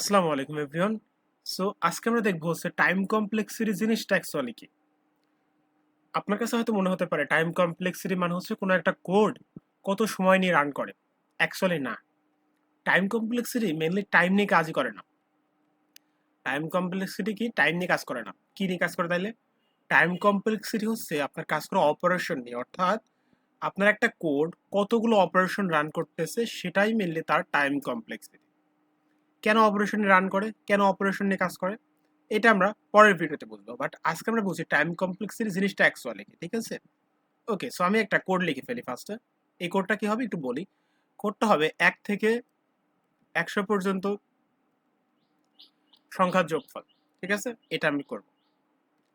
আসসালামু আলাইকুম everyone so আজকে আমরা দেখব হচ্ছে টাইম কমপ্লেক্সিটি জিনিসটা অ্যাকচুয়ালি কি? আপনার কাছে হয়তো মনে হতে পারে টাইম কমপ্লেক্সিটি মানে হচ্ছে কোনো একটা কোড কত সময় নিয়ে রান করে। অ্যাকচুয়ালি না। টাইম কমপ্লেক্সিটি মেনলি টাইম নিয়ে কাজই করে না। টাইম কমপ্লেক্সিটি কি? টাইম নিয়ে কাজ করে না। কি নিয়ে কাজ করে তাইলে? টাইম কমপ্লেক্সিটি হচ্ছে আপনার কাজ করা অপারেশন নিয়ে। অর্থাৎ আপনার একটা কোড কতগুলো অপারেশন রান করতেছে, সেটাই মেনলি তার টাইম কমপ্লেক্সিটি কেন অপারেশনে রান করে, কেন অপারেশন নিয়ে কাজ করে, এটা আমরা পরের ভিডিওতে বুঝব বাট আজকে আমরা বুঝি টাইম কমপ্লেক্সিটি জিনিসটা অ্যাকচুয়ালি কি, ঠিক আছে? ওকে সো আমি একটা কোড লিখে ফেলি ফার্স্টে এই কোডটা কি হবে একটু বলি। কোডটা হবে এক থেকে একশো পর্যন্ত সংখ্যার যোগফল, ঠিক আছে? এটা আমি করব।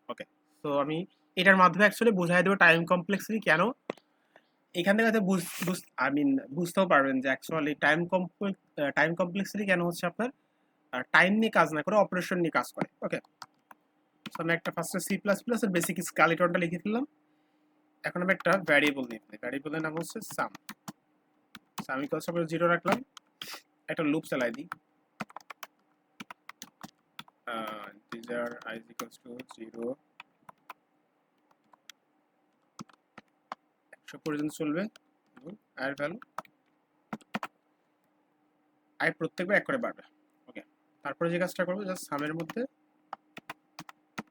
ওকে তো আমি এটার মাধ্যমে অ্যাকচুয়ালি বোঝাই দেবো টাইম কমপ্লেক্সিটি কেন এখান থেকে আই মিন বুঝতেও পারবেন যে অ্যাকচুয়ালি টাইম টাইম কমপ্লেক্সিটি কেন হচ্ছে আপনার? টাইম নিয়ে কাজ না করে অপারেশন নিয়ে কাজ করে ওকে সো আমি একটা ফার্স্টে সি প্লাস প্লাস এর বেসিক স্কালিটনটা লিখে ফেললাম। এখন আমি একটা ভ্যারিয়েবল নিয়ে ভ্যারিয়েবলের নাম হচ্ছে সাম সাম ইকুয়ালস আমরা জিরো রাখলাম। একটা লুপ চালাই দিই। ডিজার আই ইকুয়ালস টু জিরো একশো পর্যন্ত চলবে। এবং আয়ের ভ্যালু আয় প্রত্যেকবার এক করে বাড়বে। ওকে তারপরে যে কাজটা করব জাস্ট সামের মধ্যে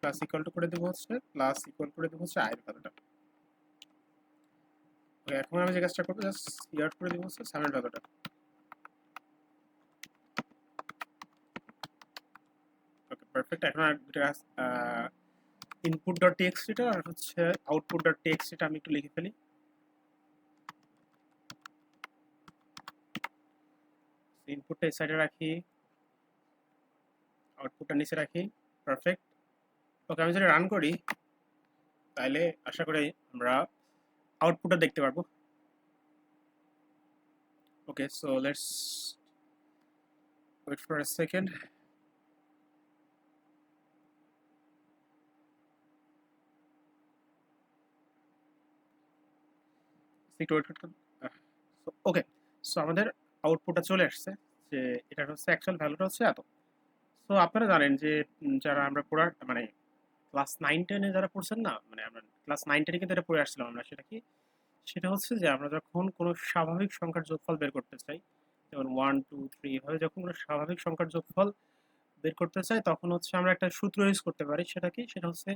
প্লাস ইকুয়াল টু করে দেবো হচ্ছে প্লাস ইকুয়াল করে দেবো হচ্ছে আয়ের ভ্যালুটা ওকে এখন আমি যে কাজটা করব জাস্ট ইয়ার করে দেবো হচ্ছে সামের ভ্যালুটা ওকে পারফেক্ট এখন আর দুটো কাজ ইনপুট ডট টিএক্সটিটা আর হচ্ছে আউটপুট ডট টিএক্সটিটা আমি একটু লিখে ফেলি। ইনপুটটা এই সাইডে রাখি আউটপুটটা নিচে রাখি পারফেক্ট ওকে আমি যদি রান করি, তাহলে আশা করি আমরা আউটপুটটা দেখতে পারব। Okay so let's wait for second একটু ওয়েট করতে ওকে সো আমাদের আউটপুটটা চলে আসছে, যে এটা হচ্ছে অ্যাকচুয়াল ভ্যালুটা হচ্ছে এত। সো আপনারা জানেন যে যারা আমরা পড়ার মানে ক্লাস নাইন টেনে যারা পড়ছেন না মানে আমরা ক্লাস নাইন টেনে কিন্তু এটা পড়ে আসছিলাম আমরা, সেটা কি? সেটা হচ্ছে যে, আমরা যখন কোনো স্বাভাবিক সংখ্যার যোগফল বের করতে চাই, যেমন ওয়ান টু থ্রি এভাবে যখন কোনো স্বাভাবিক সংখ্যার যোগফল বের করতে চাই, তখন হচ্ছে আমরা একটা সূত্র ইউজ করতে পারি, সেটা কি? সেটা হচ্ছে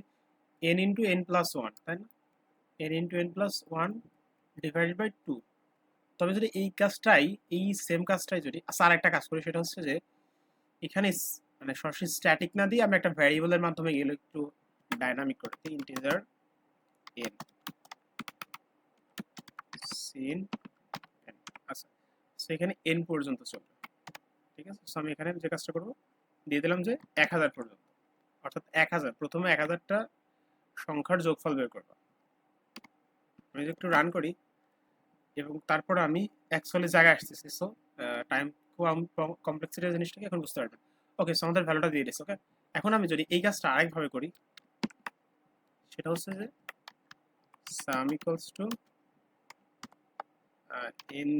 N into N plus one তাই না? N into N plus one divide by two তবে যদি এই কাজটাই, এই সেম কাজটাই যদি আচ্ছা আর একটা কাজ করি, সেটা হচ্ছে যে, এখানে মানে সরাসরি স্ট্যাটিক না দিয়ে আমি একটা ভ্যারিয়েবলের মাধ্যমে গেলে একটু ডাইনামিক করতে ইন্টিজার এন সিন আচ্ছা সো এখানে এন পর্যন্ত চলবে ঠিক আছে? সো আমি এখানে যে কাজটা করব, দিয়ে দিলাম যে এক হাজার পর্যন্ত, অর্থাৎ এক হাজার, প্রথমে এক হাজারটা সংখ্যার যোগফল বের করব। আমি যদি একটু রান করি এবং তারপর আমি অ্যাকচুয়ালি জায়গায় আসতেছি। সো টাইম কমপ্লেক্সিটি জিনিসটাকে এখন বুঝতে পারবেন ওকে সো আমাদের ভ্যালুটা দিয়ে দিয়েছে ওকে এখন আমি যদি এই কাজটা আরেকভাবে করি, সেটা হচ্ছে যে sum equals to N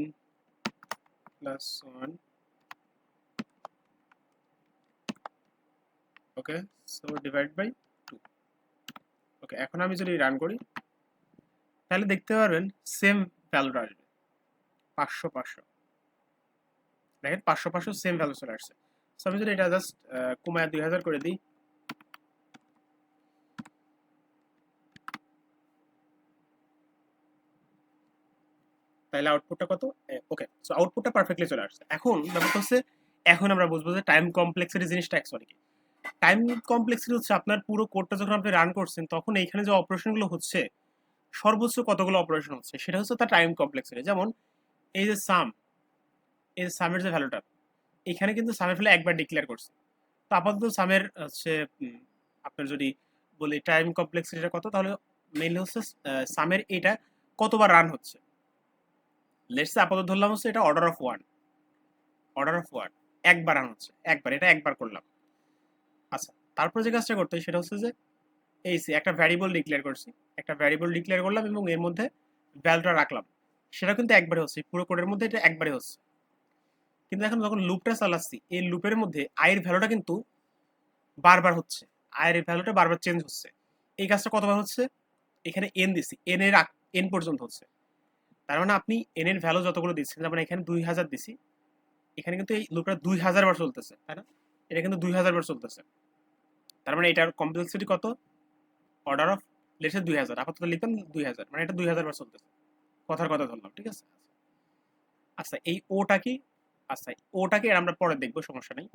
plus one okay so divide by two okay এখন আমি যদি রান করি, তাহলে দেখতে পারবেন সেম ভ্যালুটা আসবে। পাঁচশো পাঁচশো। দেখেন, পাঁচশো পাঁচশো সেম ভ্যালু চলে আসছে। এটা জাস্ট দুই হাজার করে দিই, তাহলে আউটপুটটা কত? ওকে সো আউটপুটটা পারফেক্টলি চলে আসছে। এখন ব্যাপারটা হচ্ছে, এখন আমরা বুঝব যে টাইম কমপ্লেক্সিটি জিনিসটা অ্যাকচুয়ালি টাইম কমপ্লেক্সিটি হচ্ছে আপনার পুরো কোডটা যখন আপনি রান করছেন, তখন এইখানে যে অপারেশনগুলো হচ্ছে সর্বোচ্চ কতগুলো অপারেশন হচ্ছে? সেটা হচ্ছে তার টাইম কমপ্লেক্সিটি যেমন, এই যে সাম এই যে সামের যে ভ্যালুটা এখানে কিন্তু সামের ফেলে একবার ডিক্লেয়ার করছে। তো আপাতত সামের হচ্ছে আপনার যদি বলি টাইম কমপ্লেক্সিটিটা কত, তাহলে মেইনলি হচ্ছে সামের এটা কতবার রান হচ্ছে? লেটস আপাতত ধরলাম হচ্ছে এটা order of one order of one একবার রান হচ্ছে, একবার, এটা একবার করলাম। আচ্ছা তারপর যে কাজটা করতে হয়, সেটা হচ্ছে যে এই একটা ভ্যারিয়েবল ডিক্লেয়ার করছি, একটা ভ্যারিয়েবল ডিক্লেয়ার করলাম এবং এর মধ্যে ভ্যালুটা রাখলাম সেটা কিন্তু একবারে হচ্ছে, পুরো কোডের মধ্যে এটা একবারে হচ্ছে। কিন্তু এখন যখন লুপটা চালাচ্ছি, এই লুপের মধ্যে আয়ের ভ্যালুটা কিন্তু বারবার হচ্ছে আয়ের ভ্যালুটা বারবার চেঞ্জ হচ্ছে। এই কাজটা কতবার হচ্ছে? এখানে এন দিছি এন এর এন পর্যন্ত হচ্ছে। তার মানে আপনি এন এর ভ্যালু যতগুলো দিচ্ছেন যেমন এখানে দুই হাজার দিছি, এখানে কিন্তু এই লুপটা দুই হাজার বার চলতেছে, তাই না? এটা কিন্তু দুই হাজার বার চলতেছে। তার মানে এটার কমপ্লেক্সিটি কত? অর্ডার অফ লেটসে দুই হাজার, আপাতত লিখবেন দুই হাজার মানে এটা দুই হাজার বার চলতেছে। কথার কথা ধরলাম, ঠিক আছে? আচ্ছা এই ওটা কি? আচ্ছা ওটাকে আমরা পরে দেখব, সমস্যা নেই।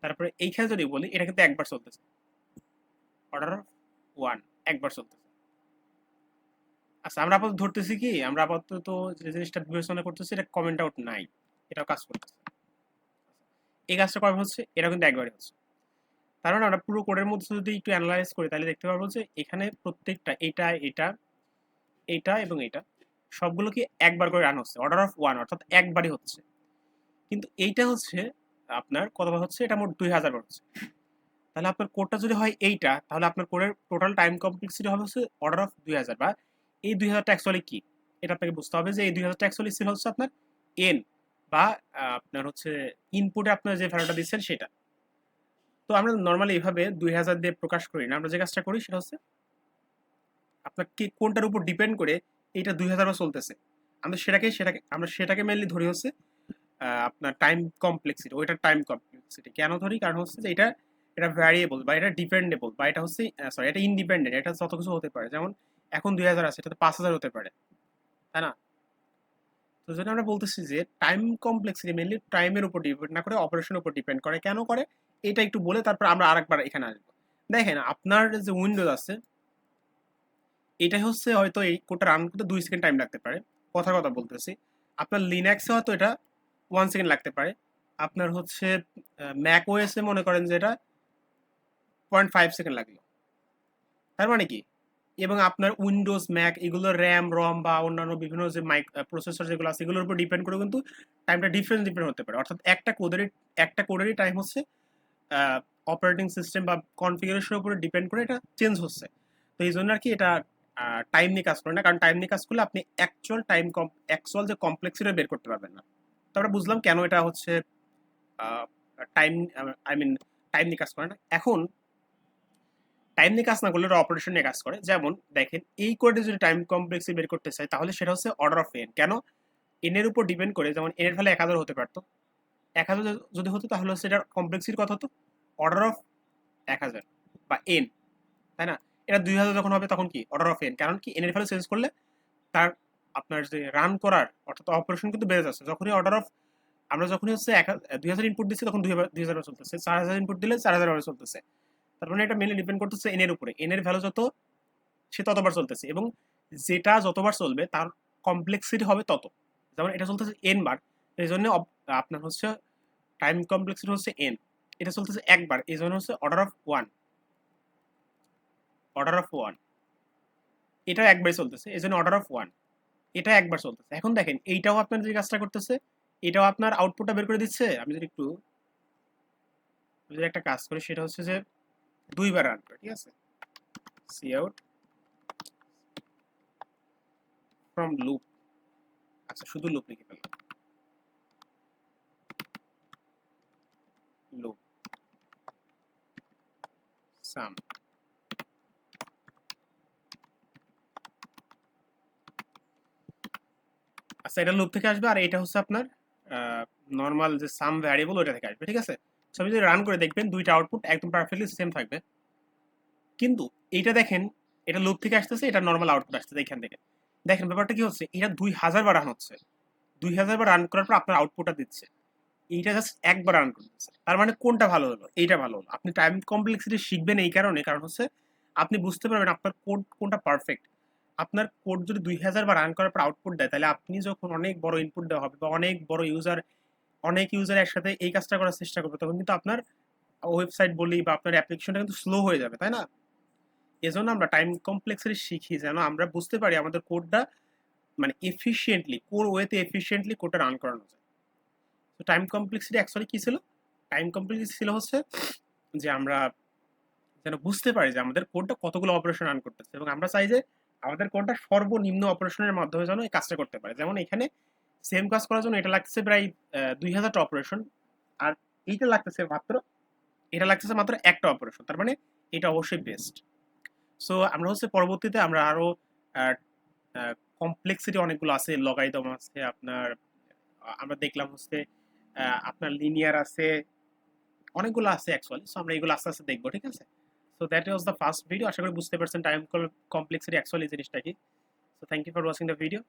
তারপরে এইখানে যদি বলি, এটা কিন্তু একবার চলতেছে। অর্ডার অফ ওয়ান একবার চলতেছে। আচ্ছা আমরা আপাতত ধরতেছি কি? আমরা আপাতত যে জিনিসটা বিবেচনা করতেছি, এটা কমেন্ট আউট নাই। এটাও কাজ করতেছে। এই কাজটা কবে হচ্ছে? এটা কিন্তু একবারই হচ্ছে। মানে আমরা পুরো কোডের মধ্যে যদি একটু অ্যানালাইজ করি, তাহলে দেখতে পারব যে এখানে প্রত্যেকটা এটা এটা এটা এবং এটা সবগুলো কি একবার করে রান হচ্ছে অর্ডার অফ ওয়ান অর্থাৎ একবারই হচ্ছে। কিন্তু এইটা হচ্ছে আপনার কতবার হচ্ছে? এটা মোট দুই হাজার বার হচ্ছে। তাহলে আপনার কোডটা যদি হয় এইটা, তাহলে আপনার কোডের টোটাল টাইম কমপ্লেক্সিটি হবে হচ্ছে অর্ডার অফ দুই হাজার বা এই দুই হাজারটা অ্যাকচুয়ালি কি? এটা আপনাকে বুঝতে হবে যে এই দুই হাজারটা অ্যাকচুয়ালি ছিল হচ্ছে আপনার এন বা আপনার হচ্ছে ইনপুটে আপনার যে ভ্যালুটা দিচ্ছেন সেটা। তো আমরা নর্মালি এইভাবে দুই হাজার দিয়ে প্রকাশ করি না। আমরা যে কাজটা করি সেটা হচ্ছে আপনার কি কোনটার উপর ডিপেন্ড করে এইটা দুই হাজারও চলতেছে। আমরা সেটাকে সেটাকে, আমরা সেটাকে মেনলি ধরি হচ্ছে আপনার টাইম কমপ্লেক্সিটি ওইটা টাইম কমপ্লেক্সিটি কেন ধরি? কারণ হচ্ছে যে এটা এটা ভ্যারিয়েবল বা এটা ডিপেন্ডেবল বা এটা হচ্ছে সরি এটা ইন্ডিপেন্ডেন্ট এটা যত কিছু হতে পারে। যেমন এখন দুই হাজার আছে এটা পাঁচ হাজার হতে পারে, তাই না? তো জন্য আমরা বলতেছি যে টাইম কমপ্লেক্সিটি মেনলি টাইমের উপর ডিপেন্ড না করে অপারেশনের উপর ডিপেন্ড করে। কেন করে? এটা একটু বলে তারপর আমরা আরেকবার এখানে আসব। দেখেন, আপনার যে উইন্ডোজ আছে, এটা হচ্ছে হয়তো এই কোডটা রান করতে দুই সেকেন্ড টাইম লাগতে পারে। কথা কথা বলতেছি। আপনার লিনাক্সে হয়তো এটা ওয়ান সেকেন্ড লাগতে পারে। আপনার হচ্ছে ম্যাক ওএসে মনে করেন যে এটা পয়েন্ট ফাইভ সেকেন্ড লাগল। তার মানে কি? এবং আপনার উইন্ডোজ ম্যাক এগুলো র্যাম রম বা অন্যান্য বিভিন্ন যে মাইক প্রসেসর যেগুলো আছে, এগুলোর উপর ডিপেন্ড করে কিন্তু টাইমটা ডিফারেন্ট ডিপেন্ড হতে পারে। অর্থাৎ একটা কোডেরই একটা কোডেরই টাইম হচ্ছে অপারেটিং সিস্টেম বা কনফিগারেশনের উপরে ডিপেন্ড করে এটা চেঞ্জ হচ্ছে। তো এই জন্য আর কি এটা টাইম নিয়ে কাজ করে না। কারণ টাইম নিয়ে কাজ করলে আপনি অ্যাকচুয়াল টাইম কম অ্যাকচুয়াল যে কমপ্লেক্সিটি বের করতে পারবেন না। তারপরে বুঝলাম কেন এটা হচ্ছে টাইম আই মিন টাইম নিয়ে কাজ করে না। এখন টাইম নিয়ে কাজ না করলে ওটা অপারেশন নিয়ে কাজ করে। যেমন, দেখেন, এই কোডে যদি টাইম কমপ্লেক্সি বের করতে চাই, তাহলে সেটা হচ্ছে অর্ডার অফ এন কেন? এনের উপর ডিপেন্ড করে, যেমন এনের ফলে এক হাজার হতে পারতো। এক হাজার যদি হতো তাহলে এটার কমপ্লেক্সির কথা হতো। অর্ডার অফ এক হাজার বা এন তাই না? এটা দুই হাজার যখন হবে তখন কি? অর্ডার অফ এন কারণ কি? এনের ফলে চেঞ্জ করলে তার আপনার যে রান করার অর্থাৎ অপারেশন কিন্তু বেড়ে যাচ্ছে। যখনই অর্ডার অফ আমরা যখনই হচ্ছে এক দুই হাজার ইনপুট দিচ্ছি তখন দুই হাজার চলতেছে। চার হাজার ইনপুট দিলে চার হাজার চলতেছে। তার মানে এটা মেনলি ডিপেন্ড করতেছে এনের উপরে। এনের ভ্যালু যত, সে ততবার চলতেছে এবং যেটা যতবার চলবে তার কমপ্লেক্সিটি হবে তত। যেমন এটা চলতেছে এন বার, এই জন্য আপনার হচ্ছে টাইম কমপ্লেক্সিটি হচ্ছে এন এটা চলতেছে একবার, এই জন্য হচ্ছে order of one order of one এটা একবারই চলতেছে, এই জন্য অর্ডার অফ ওয়ান এটা একবার চলতেছে। এখন দেখেন, এইটাও আপনার যে কাজটা করতেছে, এটাও আপনার আউটপুটটা বের করে দিচ্ছে। আমি যদি একটু যদি একটা কাজ করি, সেটা হচ্ছে যে দুইবার রান করে, ঠিক আছে? সি আউট ফ্রম লুপ আচ্ছা শুধু লুপ লিখে ফেললাম লুপ সাম আচ্ছা এটা লুপ থেকে আসবে আর এটা হচ্ছে আপনার নর্মাল যে সাম ভ্যারিয়েবল ওইটা থেকে আসবে, ঠিক আছে? সো যদি রান করে দেখবেন, দুইটা আউটপুট একদম পারফেক্টলি সেম থাকবে। কিন্তু এইটা দেখেন, এটা লুপ থেকে আসতেছে, এটা নর্মাল আউটপুট আসতেছে এখান থেকে। দেখেন, ব্যাপারটা কি হচ্ছে? এটা দুই হাজার বার রান হচ্ছে। দুই হাজার বার রান করার পর আপনার আউটপুটটা দিচ্ছে। এইটা জাস্ট একবার রান করে দিচ্ছে তার মানে কোনটা ভালো হলো? এইটা ভালো হলো। আপনি টাইম কমপ্লেক্সিটি শিখবেন এই কারণে, কারণ হচ্ছে আপনি বুঝতে পারবেন আপনার কোড কোনটা পারফেক্ট আপনার কোড যদি দুই হাজার বার রান করার পর আউটপুট দেয়, তাহলে আপনি যখন অনেক বড় ইনপুট দেওয়া হবে বা অনেক বড় ইউজার অনেক ইউজার একসাথে এই কাজটা করার চেষ্টা করবে, তখন কিন্তু আপনার ওয়েবসাইট বলি বা আপনার অ্যাপ্লিকেশনটা কিন্তু স্লো হয়ে যাবে, তাই না? এজন্য আমরা টাইম কমপ্লেক্সিটি শিখি, যেন আমরা বুঝতে পারি আমাদের কোডটা মানে এফিসিয়েন্টলি কোর ওয়েতে এফিসিয়েন্টলি কোডটা রান করানো যায়। তো টাইম কমপ্লেক্সিটি অ্যাকচুয়ালি কী ছিল? টাইম কমপ্লেক্সিটি ছিল হচ্ছে যে আমরা যেন বুঝতে পারি যে আমাদের কোডটা কতগুলো অপারেশন রান করতেছে এবং আমরা চাই যে আমাদের কোডটা সর্বনিম্ন অপারেশনের মাধ্যমে যেন এই কাজটা করতে পারে। যেমন এখানে সেম কাজ করার জন্য এটা লাগতেছে প্রায় দুই হাজারটা অপারেশন আর এইটা লাগতেছে মাত্র, এটা লাগতেছে মাত্র একটা অপারেশন তার মানে এটা অবশ্যই বেস্ট সো আমরা হচ্ছে পরবর্তীতে আমরা আরও কমপ্লেক্সিটি অনেকগুলো আছে লগাইদম আছে, আপনার, আমরা দেখলাম হচ্ছে আপনার লিনিয়ার আছে, অনেকগুলো আছে অ্যাকচুয়ালি সো আমরা এগুলো আস্তে আস্তে দেখব, ঠিক আছে? So that was the first video আশা করি বুঝতে পারছেন টাইম কমপ্লেক্সের অ্যাকচুয়ালি জিনিসটা কি? So thank you for watching the video